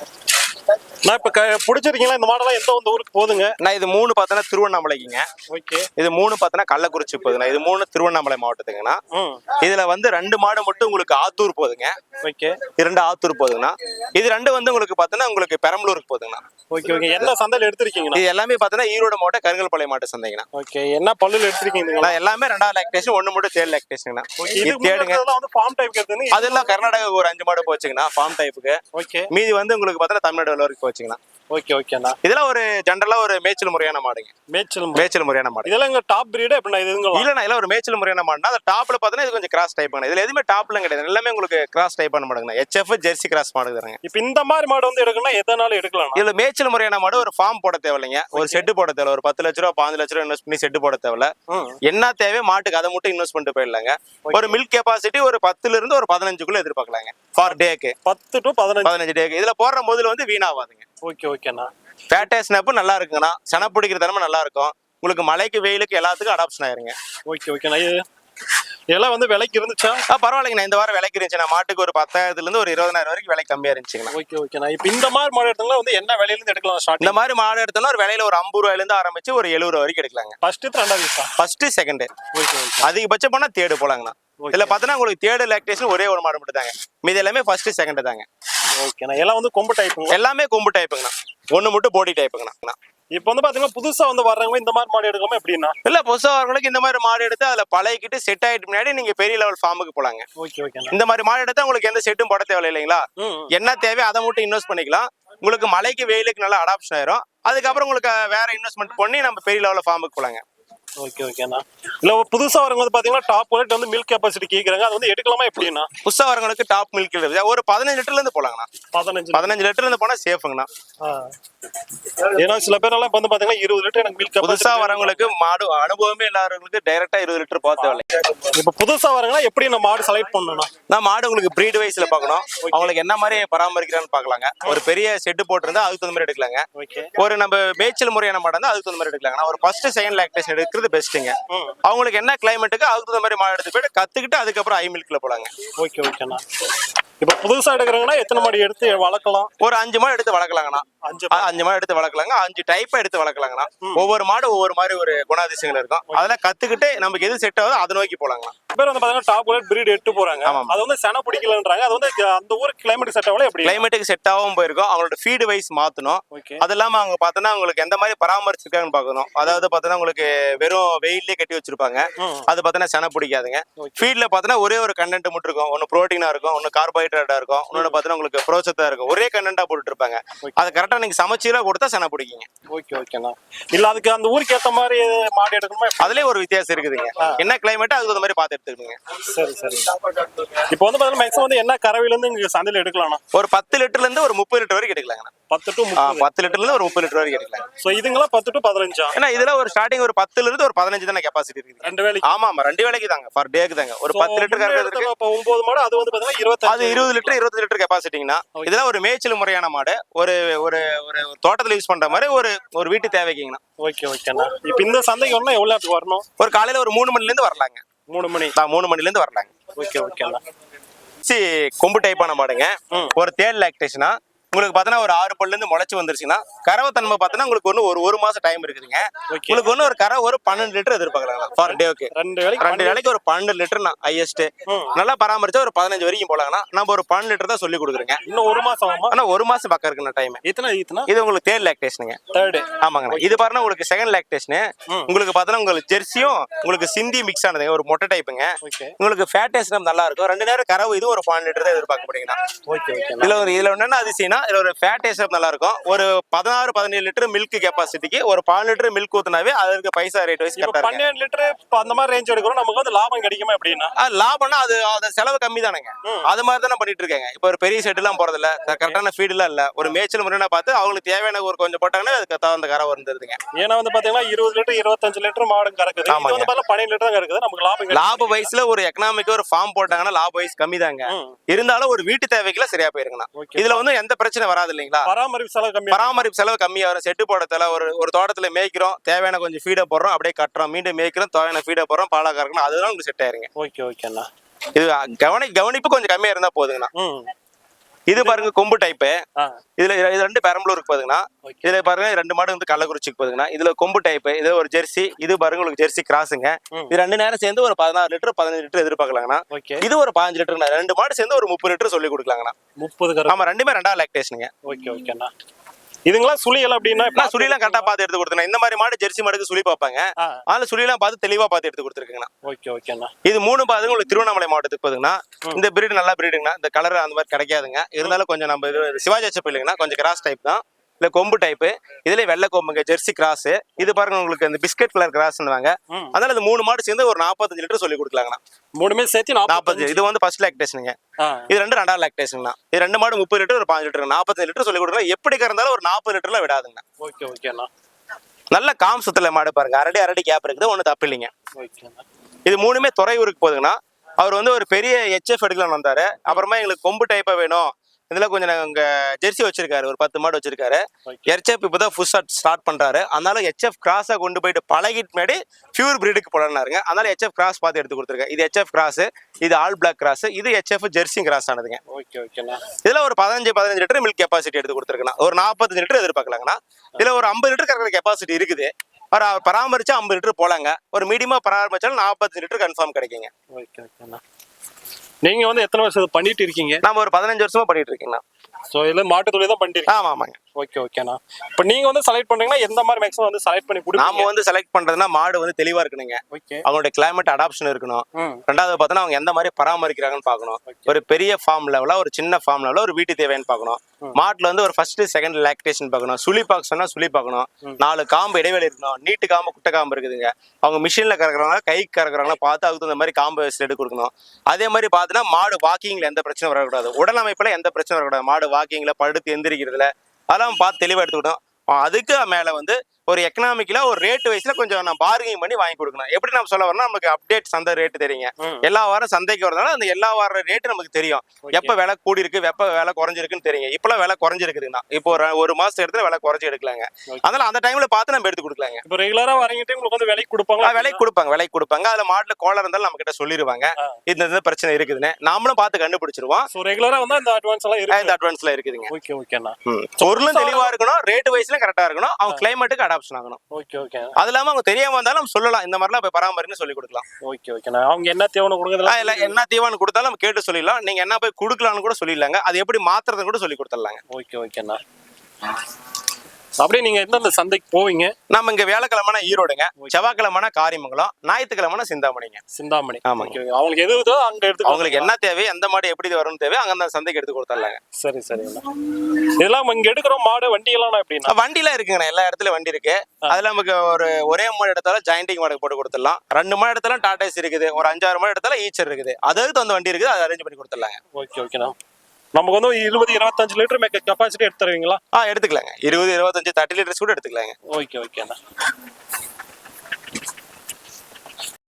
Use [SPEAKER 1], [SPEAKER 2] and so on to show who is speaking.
[SPEAKER 1] Thank you. நான் இப்ப பிடிச்சிருக்கீங்களா? இந்த மாடெல்லாம் எந்த வந்து ஊருக்கு போகுதுங்க?
[SPEAKER 2] நான் இது மூணு பார்த்தோன்னா திருவண்ணாமலைக்குங்க.
[SPEAKER 1] ஓகே.
[SPEAKER 2] இது மூணு பார்த்தோன்னா கள்ளக்குறிச்சி போகுதுண்ணா இது மூணு திருவண்ணாமலை மாவட்டத்துக்குண்ணா இதுல வந்து ரெண்டு மாடு மட்டும் உங்களுக்கு ஆத்தூர் போகுதுங்க.
[SPEAKER 1] ஓகே.
[SPEAKER 2] இரண்டு ஆத்தூர் போகுதுங்கண்ணா. இது ரெண்டு வந்து உங்களுக்கு பார்த்தோன்னா உங்களுக்கு பெரம்பலூருக்கு போகுதுங்கண்ணா.
[SPEAKER 1] Okay okay. என்ன சந்தையில் எடுத்திருக்கீங்கண்ணா?
[SPEAKER 2] இது எல்லாமே பார்த்தோன்னா ஈரோடு மாவட்டம் கருங்கல்பாளையம் மாட்டு சந்தைங்கண்ணா.
[SPEAKER 1] ஓகே. என்ன பல்லுல எடுத்திருக்கீங்களா
[SPEAKER 2] நான் எல்லாமே ரெண்டாவது லாக்டேஷன் ஒன்று மட்டும் தேர்ட் லாக்டேஷனுங்கண்ணா இது தேடுங்க.
[SPEAKER 1] ஃபார்ம் டைப்
[SPEAKER 2] அதெல்லாம் கர்நாடகா ஒரு அஞ்சு மாடு போச்சுங்கண்ணா ஃபார்ம் டைப்புக்கு
[SPEAKER 1] ஓகே.
[SPEAKER 2] மீதி வந்து உங்களுக்கு பார்த்தோன்னா தமிழ்நாடு வரைக்கும் போச்சுங்கண்ணா
[SPEAKER 1] ஓகே ஓகேண்ணா
[SPEAKER 2] இதெல்லாம் ஒரு ஜென்ரலா ஒரு மேய்ச்சல் முறையான மாடுங்க.
[SPEAKER 1] மேய்ச்சல்
[SPEAKER 2] மேய்ச்சல் முறையான மாடு.
[SPEAKER 1] இதெல்லாம் இங்க டாப் பிரீடு எப்படின்னா இதுங்களா?
[SPEAKER 2] இல்லண்ணா இதெல்லாம் ஒரு மேய்ச்சல் முறையான மாடுனா அந்த டாப்ல பார்த்தோன்னா இது கொஞ்சம் கிராஸ் டைப் இதுல எதுவுமே டாப்ல கிடையாது. எல்லாமே உங்களுக்கு கிராஸ் டைப் பண்ண மாடுங்கண்ணா. ஹெச்எஃப் ஜெர்சி கிராஸ் மாடு தரங்க
[SPEAKER 1] இப்ப இந்த மாதிரி மாடு வந்து எடுக்கணும்னா எதனால எடுக்கலாம்
[SPEAKER 2] இதுல மேய்ச்சல் முறையான மாடு ஒரு ஃபார்ம் போட தேவையில்லைங்க. ஒரு செட்டு போட தேவை ஒரு பத்து லட்ச ரூபா பாஞ்சு லட்ச ரூபா இன்வெஸ்ட் பண்ணி செட்டு போட தேவையில்ல. என்ன தேவை மாட்டுக்கு அதை மட்டும் இன்வெஸ்ட் பண்ணிட்டு போயிடலாங்க. ஒரு மில்க் கெப்பாசிட்டி ஒரு பத்துல இருந்து ஒரு பதினஞ்சுக்குள்ள எதிர்பார்க்கலாங்க. ஃபார் டேக்கு
[SPEAKER 1] பத்து டு பதினஞ்சு.
[SPEAKER 2] பதினஞ்சு டேக்கு இதுல போடுற முதல்ல வந்து வீணாவாதுங்க
[SPEAKER 1] ஓகே ஓகேண்ணா
[SPEAKER 2] பேட்டே ஸ்னாப்பு நல்லா இருக்குங்கண்ணா. சன பிடிக்கிற தரமா நல்லா இருக்கும். உங்களுக்கு மழைக்கு வெயிலுக்கு எல்லாத்துக்கும் அடாப்ஷன் ஆயிருங்க.
[SPEAKER 1] ஓகே ஓகேண்ணா இது இதெல்லாம் வந்து விலைக்கு இருந்துச்சா?
[SPEAKER 2] ஆ பரவாயில்லைங்கண்ணா. இந்த வாரம் விலைக்கு இருந்துச்சுண்ணா. மாட்டுக்கு ஒரு பத்தாயிரத்துல இருந்து ஒரு இருபதாயிரம் வரைக்கும் விலை கம்மியா இருந்துச்சுங்கண்ணா.
[SPEAKER 1] ஓகே ஓகேண்ணா இப்ப இந்த மாதிரி மாடு எடுத்தீங்கன்னா வந்து என்ன விலையில இருந்து எடுக்கலாம்
[SPEAKER 2] இந்த
[SPEAKER 1] ஸ்டார்டிங்
[SPEAKER 2] மாதிரி மாடு எடுத்தோம்னா ஒரு விலையில ஒரு ஐம்பது ரூபாயில இருந்து ஆரம்பிச்சு ஒரு எழுபது ரூபா வரைக்கும் எடுக்கலாங்க.
[SPEAKER 1] ஃபர்ஸ்ட் ரெண்டாவது
[SPEAKER 2] ஃபர்ஸ்ட் செகண்ட்
[SPEAKER 1] ஓகே ஓகே
[SPEAKER 2] அதிகபட்சம் போனா தேர்டு போலாங்கண்ணா. இதுல பார்த்தோன்னா உங்களுக்கு தேர்டு லாக்டேஷன் ஒரே ஒரு மாடு மட்டும் தாங்க மீதி எல்லாமே ஃபர்ஸ்ட் செகண்ட் தாங்க.
[SPEAKER 1] ஓகேண்ணா எல்லாம் வந்து கொம்பு டைப்புங்க
[SPEAKER 2] எல்லாமே கொம்பு டைப்புங்கண்ணா ஒண்ணு மட்டும் போடி டைப்புங்கண்ணா
[SPEAKER 1] இப்போ வந்து பாத்தீங்கன்னா புதுசா வந்து வர்றவங்க இந்த மாதிரி மாடு எடுக்காம எப்படின்னா
[SPEAKER 2] இல்ல புதுசா வரவங்களுக்கு இந்த மாதிரி மாடு எடுத்து அதுல பழகிக்கிட்டு செட் ஆயிட்டு முன்னாடி நீங்க பெரிய லெவல் ஃபார்முக்கு போலாங்க.
[SPEAKER 1] ஓகே ஓகேண்ணா
[SPEAKER 2] இந்த மாதிரி மாடு எடுத்தா உங்களுக்கு எந்த செட்டும் போட தேவை இல்லைங்களா? என்ன தேவையோ அதை மட்டும் இன்வெஸ்ட் பண்ணிக்கலாம். உங்களுக்கு மழைக்கு வெயிலுக்கு நல்லா அடாப்ஷன் ஆயிரும். அதுக்கப்புறம் உங்களுக்கு வேற இன்வெஸ்ட்மெண்ட் பண்ணி நம்ம பெரிய லெவலில் ஃபார்முக்கு போலாங்க.
[SPEAKER 1] ஓகே ஓகேண்ணா இல்ல புதுசா வரவங்க வந்து பாத்தீங்கன்னா டாப் ரேட் வந்து மில்க் கெப்பாசிட்டி கேக்குறாங்க. அது வந்து எடுக்கலாமா எப்படின்னா
[SPEAKER 2] புதுசா வரவங்களுக்கு டாப் மில்க் ஒரு பதினஞ்சு லிட்டர்ல இருந்து போலாங்கண்ணா.
[SPEAKER 1] பதினஞ்சு
[SPEAKER 2] பதினஞ்சு லிட்டர்ல இருந்து போனா சேஃபுங்கண்ணா.
[SPEAKER 1] ஏன்னா சில பேர் எல்லாம் இப்ப வந்து பாத்தீங்கன்னா இருபது லிட்டர் எனக்கு மில்க்
[SPEAKER 2] புதுசா வரவங்களுக்கு மாடு அனுபவமே இல்லாதவங்களுக்கு டைரக்டா இருபது லிட்டர் தேவையில்லை.
[SPEAKER 1] இப்ப புதுசா வரவங்கன்னா எப்படி நம்ம மாடு செலக்ட் பண்ணணும்
[SPEAKER 2] நான் மாடு உங்களுக்கு பிரீட் வைஸ்ல பார்க்கணும். அவங்களுக்கு என்ன மாதிரி பராமரிக்கிறான்னு பார்க்கலாங்க. ஒரு பெரிய செட்டு போட்டிருந்தா அதுக்கு தகுந்த மாதிரி எடுக்கலாங்க.
[SPEAKER 1] ஓகே
[SPEAKER 2] ஒரு நம்ம மேய்ச்சல் முறையான மாடு அதுக்கு தகுந்த மாதிரி எடுக்கலாங்க ஒரு ஃபர்ஸ்ட் செகண்ட் லாக்டேஷன் எடுக்கிறது பெஸ்ட்டுங்க
[SPEAKER 1] ம்
[SPEAKER 2] அவங்களுக்கு என்ன கிளைமேட்டுக்கு அதுக்கு தகுந்த மாதிரி மாடு எடுத்து போயிட்டு கத்துக்கிட்டு அதுக்கப்புறம் ஐ மில்க்ல போலாங்க.
[SPEAKER 1] ஓகே ஓகேண்ணா இப்ப புதுசா எடுக்கிறாங்கன்னா எத்தனை மாடு எடுத்து வளர்க்கலாம்?
[SPEAKER 2] ஒரு அஞ்சு மாடு எடுத்து வளர்க்கலாங்கண்ணா.
[SPEAKER 1] அஞ்சு
[SPEAKER 2] அஞ்சு மாடு எடுத்து வளர்க்கலாங்க. அஞ்சு டைப்பா எடுத்து வளர்க்கலாங்கண்ணா. ஒவ்வொரு மாடு ஒவ்வொரு மாதிரி ஒரு குணாதிசயங்கள் இருக்கும். அதெல்லாம் கத்துக்கிட்டு நமக்கு எது செட் ஆகுதோ அதை நோக்கி போலாங்கண்ணா.
[SPEAKER 1] பேர் வந்து பாத்தீங்கன்னா டாப் ரேட் பிரீட் எட்டு போறாங்க. அது வந்து சென பிடிக்கலன்றாங்க. அது வந்து அந்த ஊர் கிளைமேட் செட் ஆகல எப்படி?
[SPEAKER 2] கிளைமேட்டுக்கு செட் ஆகாம போயிருக்கும். அவங்களோட ஃபீடு வைஸ் மாத்தணும்.
[SPEAKER 1] ஓகே
[SPEAKER 2] அது இல்லாம அவங்க பார்த்தோன்னா உங்களுக்கு எந்த மாதிரி பராமரிச்சிருக்காங்கன்னு பார்க்கணும். அதாவது பார்த்தோன்னா உங்களுக்கு வெறும் வெயிலே கட்டி வச்சிருப்பாங்க. அது பார்த்தோன்னா சென பிடிக்காதுங்க. ஃபீட்ல பார்த்தோன்னா ஒரே ஒரு கண்டென்ட் மட்டும் இருக்கும். ஒன்று ப்ரோட்டீனா இருக்கும் ஒன்று கார்போஹைட்ரேட்டா இருக்கும். இன்னொன்று பார்த்தோன்னா உங்களுக்கு புரோச்சத்தா இருக்கும். ஒரே கண்டென்ட்டா போட்டுட்டு இருப்பாங்க. அதை கரெக்டா நீங்க சமைச்சீரா கொடுத்தா சென பிடிக்குங்க.
[SPEAKER 1] ஓகே ஓகேண்ணா இல்ல அதுக்கு அந்த ஊருக்கு ஏத்த மாதிரி மாடு எடுக்கணுமா?
[SPEAKER 2] அதுலயே ஒரு வித்தியாசம் இருக்குதுங்க. என்ன கிளைமேட் அதுக்கு தகுந்த மாதிரி பார்த்து எடுத்துக்கணுங்க
[SPEAKER 1] சரி சரி. இப்போ வந்து பாத்தீங்கன்னா மேக்ஸிமம் வந்து என்ன கறவையில இருந்து இங்க சந்தையில எடுக்கலாம்ண்ணா?
[SPEAKER 2] ஒரு பத்து லிட்டர்ல இருந்து ஒரு முப்பது லிட்டர் வரைக்கும் எடுக்கலாங்கண்ணா.
[SPEAKER 1] பத்து டு
[SPEAKER 2] பத்து லிட்டர்ல இருந்து ஒரு முப்பது லிட்டர் வரைக்கும் எடுக்கலாம்
[SPEAKER 1] ஸோ இதுங்களாம் பத்து டு பதினஞ்சா?
[SPEAKER 2] ஏன்னா இதுல ஒரு ஸ்டார்டிங் ஒரு பத்துல இருந்து ஒரு பதினஞ்சு தானே கெப்பாசிட்டி இருக்குது.
[SPEAKER 1] ரெண்டு வேலைக்கு
[SPEAKER 2] ஆமா ஆமா ரெண்டு வேலைக்கு தாங்க பர் டேக்கு தாங்க. ஒரு பத்து லிட்டர் கறக்கிறது இருக்கு
[SPEAKER 1] இப்போ ஒன்பது மாடு அது வந்து பாத்தீங்கன்னா
[SPEAKER 2] அது
[SPEAKER 1] இருபத்தஞ்சு
[SPEAKER 2] இருபது லிட்டர் இருபது லிட்டர் கெப்பாசிட்டிங்கண்ணா இதெல்லாம் ஒரு மேய்ச்சல் முறையான மாடு. ஒரு ஒரு ஒரு தோட்டத்துல யூஸ் பண்ற மாதிரி ஒரு ஒரு வீட்டு தேவைக்குங்கண்ணா.
[SPEAKER 1] ஓகே ஓகேண்ணா இப்போ இந்த சந்தைக்கு வரணும் எவ்வளோ நேரத்துக்கு வரணும்?
[SPEAKER 2] ஒரு காலையில ஒரு மூணு மணில இருந்து வரலாங்க.
[SPEAKER 1] மூணு மணி.
[SPEAKER 2] மூணு மணில இருந்து வரலாங்க
[SPEAKER 1] ஓகே ஓகேண்ணா
[SPEAKER 2] சி கொம்பு டைப்பான மாடுங்க. ஒரு தேர்ட் லாக்டேஷனா உங்களுக்கு பார்த்தோன்னா ஒரு ஆறு பல்ல இருந்து முளைச்சு வந்துருச்சுன்னா கறவை தன்மை பார்த்தோன்னா உங்களுக்கு ஒன்று ஒரு ஒரு மாசம் டைம் இருக்குதுங்க. உங்களுக்கு ஒன்று ஒரு கரை ஒரு பன்னெண்டு லிட்டர் எதிர்பார்க்கலாம் ஃபார் டேவுக்கு
[SPEAKER 1] ரெண்டு வேலைக்கு
[SPEAKER 2] ரெண்டு நாளைக்கு ஒரு பன்னெண்டு லிட்டர்னா ஹையஸ்ட். நல்லா பராமரிச்சா ஒரு பதினஞ்சு வரைக்கும் போலாங்கண்ணா நம்ம ஒரு பன்னெண்டு லிட்டர் தான் சொல்லி கொடுக்குறேங்க.
[SPEAKER 1] இன்னும் ஒரு மாசம் ஆகுமா?
[SPEAKER 2] ஆனா ஒரு மாசம் பக்கம் இருக்குண்ணா டைம்
[SPEAKER 1] இத்தனை இத்தனை
[SPEAKER 2] இது உங்களுக்கு தேர்ட் லாக்டேஷனுங்க
[SPEAKER 1] தேர்டு
[SPEAKER 2] ஆமாங்கண்ணா. இது பாருங்க உங்களுக்கு செகண்ட் லாக்டேஷனு. உங்களுக்கு பார்த்தோன்னா உங்களுக்கு ஜெர்சியும் உங்களுக்கு சிந்தி மிக்ஸ் ஆனதுங்க. ஒரு மொட்டை டைப்புங்க உங்களுக்கு ஃபேட்டேஸ் நல்லா இருக்கும். ரெண்டு நேரம் கறவு இது ஒரு பன்னெண்டு லிட்டர் தான் எதிர்பார்க்க
[SPEAKER 1] ஓகேண்ணா
[SPEAKER 2] இதுல ஒரு இதுல என்னன்னா அதிசயம்னா இதுல ஒரு ஃபேட்டேஸ் நல்லா இருக்கும் ஒரு பதினாறு பதினேழு லிட்டர் மில்க் கெப்பாசிட்டிக்கு ஒரு பால் லிட்டர் மில்க் ஊத்துனாவே அதுக்கு பைசா ரேட் வைஸ்
[SPEAKER 1] பன்னெண்டு லிட்டரு அந்த மாதிரி ரேஞ்ச் எடுக்கிறோம். நமக்கு வந்து லாபம் கிடைக்குமா எப்படின்னா?
[SPEAKER 2] ஆ, லாபம்னா அது அது செலவு கம்மி தானேங்க. அது மாதிரி தானே பண்ணிட்டு இருக்காங்க. இப்போ ஒரு பெரிய செட் எல்லாம் போறது இல்ல கரெக்டான ஃபீட் எல்லாம் இல்ல. ஒரு மேய்ச்சல் முறைனா பார்த்து அவங்களுக்கு தேவையான ஒரு கொஞ்சம் போட்டாங்கன்னா அதுக்கு தகுந்த கரை வந்துருதுங்க
[SPEAKER 1] ஏன்னா வந்து பாத்தீங்கன்னா இருபது லிட்டர் இருபத்தஞ்சு லிட்டர் மாடு கறக்குது.
[SPEAKER 2] ஆமாங்க.
[SPEAKER 1] வந்து பார்த்தா பன்னெண்டு லிட்டர் தான் கறக்குது. நமக்கு லாபம்.
[SPEAKER 2] லாப வயசுல ஒரு எக்கனாமிக் ஒரு ஃபார்ம் போட்டாங்கன்னா லாப வயசு கம்மி தாங்க. இருந்தாலும் ஒரு வீட்டு தேவைக்குலாம் சரியா போயிருங்கண்ணா. இதுல வந்து எந்த பிரச்சனை வராது இல்லைங்களா?
[SPEAKER 1] பராமரிப்பு செலவு கம்மி
[SPEAKER 2] பராமரிப்பு செலவு கம்மியா வரும். செட்டு போட தேவை. ஒரு ஒரு தோட்டத்துல மேய்க்கிறோம் தேவையான கொஞ்சம் ஃபீடை போடுறோம் அப்படியே கட்டுறோம். மீண்டும் மேய்க்கிறோம் தேவையான ஃபீடை போடுறோம் பாலா கறக்கணும். அதுதான் உங்களுக்கு செட் ஆயிருங்க.
[SPEAKER 1] ஓகே ஓகேண்ணா
[SPEAKER 2] இது கவனி கவனிப்பு கொஞ்சம் கம்மியா இருந்தா போதுங்கண்ணா. இது பாருங்க கொம்பு டைப்பு இதுல இது ரெண்டு பெரம்பலூருக்கு
[SPEAKER 1] ஓகே.
[SPEAKER 2] இதுல பாருங்க ரெண்டு மாடு வந்து கள்ளக்குறிச்சிக்கு போகுதுங்கண்ணா இதுல கொம்பு டைப்பு இது ஒரு ஜெர்சி இது பாருங்க உங்களுக்கு ஜெர்சி கிராஸுங்க. இது ரெண்டு நேரம் சேர்ந்து ஒரு பதினாறு லிட்டர் பதினஞ்சு லிட்டர் எதிர்பார்க்கலாங்கண்ணா. இது ஒரு பாஞ்சு லிட்டர் ரெண்டு மாடு சேர்ந்து ஒரு முப்பது லிட்டர் சொல்லி கொடுக்கலாங்கண்ணா.
[SPEAKER 1] முப்பது
[SPEAKER 2] ஆமா ரெண்டுமே ரெண்டாவது லாக்டேஷனுங்க
[SPEAKER 1] ஓகே ஓகேண்ணா. இதுங்களாம் சுழியல் அப்படின்னா
[SPEAKER 2] சுழிலாம் கரெக்டா பார்த்து எடுத்து கொடுத்தேன். இந்த மாதிரி மாடு ஜெர்சி மாடுக்கு சுழி பார்ப்பாங்க. அதுல சுழிலாம் பார்த்து தெளிவா பார்த்து எடுத்து கொடுத்துருக்கேங்கண்ணா.
[SPEAKER 1] ஓகே ஓகேண்ணா
[SPEAKER 2] இது மூணு பாதுங்க உங்களுக்கு திருவண்ணாமலை மாவட்டத்துக்கு போகுதுங்கண்ணா இந்த பிரீடு நல்லா பிரீடுங்கண்ணா இந்த கலர் அந்த மாதிரி கிடைக்காதுங்க. இருந்தாலும் கொஞ்சம் நம்ம இது சிவாஜி இல்லைங்கண்ணா. கொஞ்சம் கிராஸ் டைப் தான். இல்ல கொம்பு டைப்பு இதுல வெள்ளை கொம்புங்க ஜெர்சி கிராஸ் இது பாருங்க உங்களுக்கு இந்த பிஸ்கட் கலர் கிராஸ்னுவாங்க
[SPEAKER 1] ம்.
[SPEAKER 2] அதனால இந்த மூணு மாடு சேர்ந்து ஒரு நாற்பத்தஞ்சு லிட்டர் சொல்லி கொடுக்கலாங்கண்ணா.
[SPEAKER 1] மூணுமே சேர்த்து
[SPEAKER 2] நாற்பது
[SPEAKER 1] நாற்பத்தஞ்சு.
[SPEAKER 2] இது வந்து ஃபர்ஸ்ட் லாக்டேஷனுங்க இது ரெண்டு ரெண்டாவது லாக்டேஷனுங்கண்ணா இது ரெண்டு மாடு முப்பது லிட்டர் ஒரு பாஞ்சு லிட்டர் நாற்பத்தஞ்சு லிட்டர் சொல்லி கொடுக்கலாம் எப்படி கறந்தாலும் ஒரு நாற்பது லிட்டர்ல விடாதுங்கண்ணா.
[SPEAKER 1] ஓகே ஓகேண்ணா
[SPEAKER 2] நல்ல காம்சத்துல மாடு பாருங்க. அரடி அரடி கேப் இருக்குது. ஒன்றும் தப்பு இல்லைங்க. இது மூணுமே துறையூருக்கு போகுதுங்கன்னா அவர் வந்து ஒரு பெரிய ஹெச்எஃப் எடுக்கலாம்னு வந்தாரு. அப்புறமா எங்களுக்கு கொம்பு டைப்பா வேணும். இதுல கொஞ்சம் நாங்க ஜெர்சி வச்சிருக்காரு ஒரு பத்து மாடு வச்சிருக்காரு.
[SPEAKER 1] ஓகே
[SPEAKER 2] ஹெச்எஃப் இப்போதான் ஃபுல் ஸ்டார்ட் பண்றாரு. அதனால ஹெச்எஃப் கிராஸா கொண்டு போயிட்டு பழகிட்டு முன்னாடி பியூர் பிரீடுக்கு போடனாருங்க அதனால ஹெச்எஃப் கிராஸ் பார்த்து எடுத்து கொடுத்துருக்கேன். இது ஹெச்எஃப் கிராஸ் இது ஆல் பிளாக் கிராஸ் இது ஹெச்எஃப் ஜெர்சி கிராஸ் ஆனதுங்க.
[SPEAKER 1] ஓகே ஓகேண்ணா
[SPEAKER 2] இதுல ஒரு பதினஞ்சு பதினஞ்சு லிட்டர் மில்க் கெப்பாசிட்டி எடுத்து கொடுத்துருக்கேன் ஒரு நாற்பத்தஞ்சு லிட்டர் எதிர்பார்க்கலாங்கண்ணா. இதுல ஒரு ஐம்பது லிட்டர் கறக்கிற கெப்பாசிட்டி இருக்குது. ஒரு பராமரிச்சா ஐம்பது லிட்டர் போலாங்க. ஒரு மீடியமா பராமரிச்சாலும் நாற்பத்தஞ்சு லிட்டர் கன்ஃபார்ம் கிடைக்குங்க.
[SPEAKER 1] ஓகே ஓகேண்ணா நீங்க வந்து எத்தனை வருஷம் பண்ணிட்டு இருக்கீங்க?
[SPEAKER 2] நம்ம ஒரு பதினஞ்சு வருஷமா பண்ணிட்டு இருக்கீங்கண்ணா.
[SPEAKER 1] ஸோ இதுல மாட்டு தொழில் தான் பண்ணிட்டு இருக்கீங்க
[SPEAKER 2] ஆமா ஆமாங்க.
[SPEAKER 1] ஓகே ஓகேண்ணா இப்போ நீங்க வந்து செலக்ட் பண்றீங்கன்னா எந்த மாதிரி மேக்ஸிமம் வந்து செலக்ட் பண்ணி
[SPEAKER 2] நாம
[SPEAKER 1] கொடுப்பீங்க
[SPEAKER 2] வந்து செலக்ட் பண்றதுன்னா மாடு வந்து தெளிவா இருக்கணுங்க.
[SPEAKER 1] ஓகே
[SPEAKER 2] அவங்களுடைய கிளைமேட் அடாப்ஷன் இருக்கணும். ரெண்டாவது பார்த்தோன்னா அவங்க எந்த மாதிரி பராமரிக்கிறாங்கன்னு பார்க்கணும். ஒரு பெரிய ஃபார்ம் லெவலா ஒரு சின்ன ஃபார்ம் லெவலா ஒரு வீட்டு தேவைன்னு பார்க்கணும். மாட்டுல வந்து ஒரு ஃபர்ஸ்ட் செகண்ட் லாக்டேஷன் பார்க்கணும். சுழி பார்க்க சொன்னா சுழி பார்க்கணும். நாலு காம்பு இடைவெளி இருக்கணும். நீட்டு காம்பு குட்டை காம்பு இருக்குதுங்க. அவங்க மிஷின்ல கறக்குறாங்க கை கறக்குறாங்களா பார்த்து அதுக்கு தகுந்த மாதிரி காம்பு எடுத்து கொடுக்கணும். அதே மாதிரி பார்த்தீங்கன்னா மாடு வாக்கிங்ல எந்த பிரச்சனையும் வரக்கூடாது. உடல் அமைப்புல எந்த பிரச்சனையும் வரக்கூடாது. மாடு வாக்கிங்கில் படுத்து எந்திரிக்கிறதுல அதெல்லாம் பார்த்து தெளிவாக எடுத்துக்கிட்டோம். அதுக்கு மேல வந்து ஒரு எக்கனாமிக்கல ஒரு ரேட் வைஸ்ல கொஞ்சம் நான் பார்கிங் பண்ணி வாங்கி கொடுக்கணும். எப்படி நம்ம சொல்ல வரணும் நமக்கு அப்டேட் சந்தை ரேட் தெரியுங்க. எல்லா வாரம் சந்தைக்கு வரதுனால அந்த எல்லா வார ரேட்டு நமக்கு தெரியும். எப்ப விலை கூடி இருக்கு எப்ப விலை குறைஞ்சிருக்குன்னு தெரியும் இப்பெல்லாம் விலை குறைஞ்சிருக்குதுன்னா இப்போ ஒரு ஒரு மாசம் எடுத்து விலை குறைஞ்சி எடுக்கலாங்க. அதனால அந்த டைம்ல பார்த்து நம்ம எடுத்து கொடுக்கலாங்க.
[SPEAKER 1] இப்போ ரெகுலரா வரீங்கிட்டே உங்களுக்கு வந்து விலைக்கு கொடுப்பாங்களா?
[SPEAKER 2] விலைக்கு கொடுப்பாங்க விலைக்கு கொடுப்பாங்க. அதுல மாட்டுல கோளம் இருந்தாலும் நம்ம கிட்ட சொல்லிடுவாங்க
[SPEAKER 1] ஆ.
[SPEAKER 2] இந்த இந்த பிரச்சனை இருக்குதுன்னு. நாமளும் பார்த்து கண்டுபிடிச்சிருவோம்.
[SPEAKER 1] ஸோ ரெகுலரா வந்து அந்த அட்வான்ஸ் எல்லாம் இருக்கு.
[SPEAKER 2] இந்த அட்வான்ஸ்ல இருக்குதுங்க.
[SPEAKER 1] ஓகே ஓகேண்ணா.
[SPEAKER 2] பொருளும் தெளிவா இருக்கணும் ரேட் வைஸ்ல கரெக்டா இருக்கணும். அவங்க கிளைமேட்டுக்கு அடாப்ஷன் ஆகணும்
[SPEAKER 1] ஓகே ஓகே
[SPEAKER 2] அது இல்லாம அவங்க தெரியாம வந்தாலும் சொல்லலாம். இந்த மாதிரிலாம் போய் பராமரின்னு சொல்லி கொடுக்கலாம்.
[SPEAKER 1] ஓகே ஓகேண்ணா அவங்க என்ன தேவைன்னு
[SPEAKER 2] ஆ,
[SPEAKER 1] கொடுக்குறதுல
[SPEAKER 2] இல்ல என்ன தீவான்னு கொடுத்தாலும் நம்ம கேட்டு சொல்லிடலாம். நீங்க என்ன போய் கொடுக்கலாம்னு கூட சொல்லிடலாங்க. அது எப்படி மாத்துறதுன்னு கூட சொல்லி கொடுத்துடலாங்க.
[SPEAKER 1] ஓகே ஓகேண்ணா அப்படியே நீங்க எந்தெந்த சந்தைக்கு போவீங்க?
[SPEAKER 2] நம்ம இங்க வேலைக்கிழமைனா ஈரோடுங்க செவ்வாய்க்கிழமைனா காரிமங்கலம் ஞாயிற்றுக்கிழமைனா சிந்தாமணிங்க.
[SPEAKER 1] சிந்தாமணி.
[SPEAKER 2] ஆமாங்க.
[SPEAKER 1] ஓகே அவங்களுக்கு எது இதோ அங்க எடுத்து
[SPEAKER 2] அவங்களுக்கு என்ன தேவை எந்த மாடு எப்படி வரும்னு தேவை அங்க அந்த சந்தைக்கு எடுத்து கொடுத்துடலாங்க.
[SPEAKER 1] சரி சரிண்ணா இதெல்லாம் இங்க எடுக்கிறோம் மாடு வண்டி எல்லாம் எப்படின்னா
[SPEAKER 2] வண்டிலாம் இருக்குங்கண்ணா. எல்லா இடத்துலயும் வண்டி இருக்கு. அதுல நமக்கு ஒரு ஒரே மாடு எடுத்தாலும் ஜாயிண்டிங் மாடு போட்டு கொடுத்துடலாம். ரெண்டு மாடு எடுத்தாலும் டாடாஸ் இருக்குது. ஒரு அஞ்சாறு மாடு எடுத்தாலும் ஈச்சர் இருக்குது. அதுக்கு தகுந்த வண்டி இருக்குது அதை அரேஞ்ச் பண்ணி கொடுத்துடலாங்க.
[SPEAKER 1] ஓகே ஓகேண்ணா நமக்கு வந்து இருபது இருபத்தஞ்சு லிட்டர் மேக்க கெப்பாசிட்டி எடுத்து தருவீங்களா?
[SPEAKER 2] ஆ எடுத்துக்கலாங்க. இருபது இருபத்தஞ்சு தேர்ட்டி லிட்டர்ஸ் கூட எடுத்துக்கலாங்க.
[SPEAKER 1] ஓகே ஓகேண்ணா